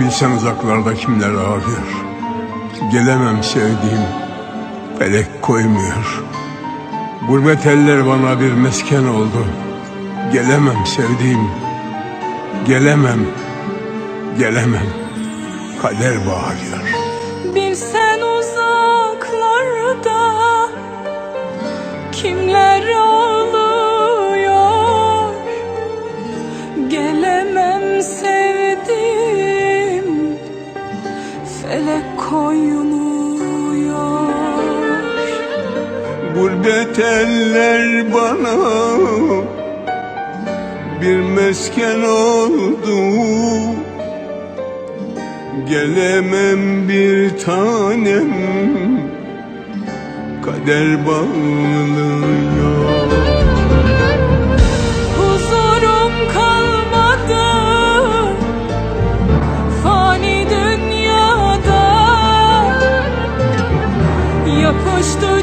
Bilsen uzaklarda kimler ağlıyor. Gelemem sevdiğim Felek koymuyor. Gurbet eller bana bir mesken oldu. Gelemem sevdiğim Gelemem Gelemem. Kader bağırıyor. Bilsen uzaklarda kimler koymuyor Gurbet eller bana bir mesken oldu. Gelemem bir tanem kader bağlıyor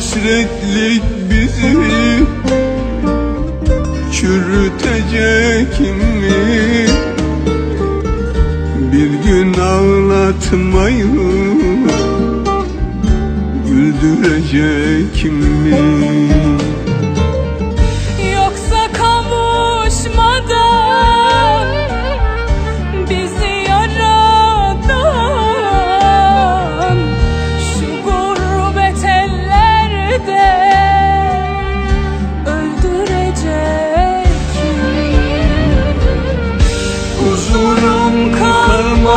hasretlik bizi çürütecek mi? Bir gün ağlatmayı güldürecek mi?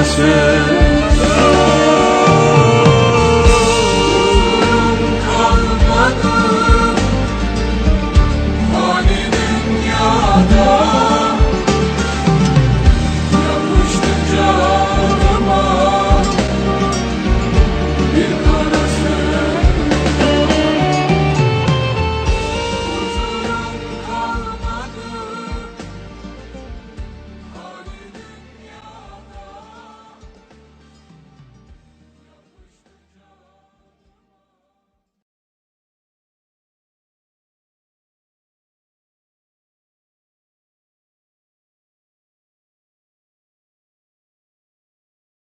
Hasret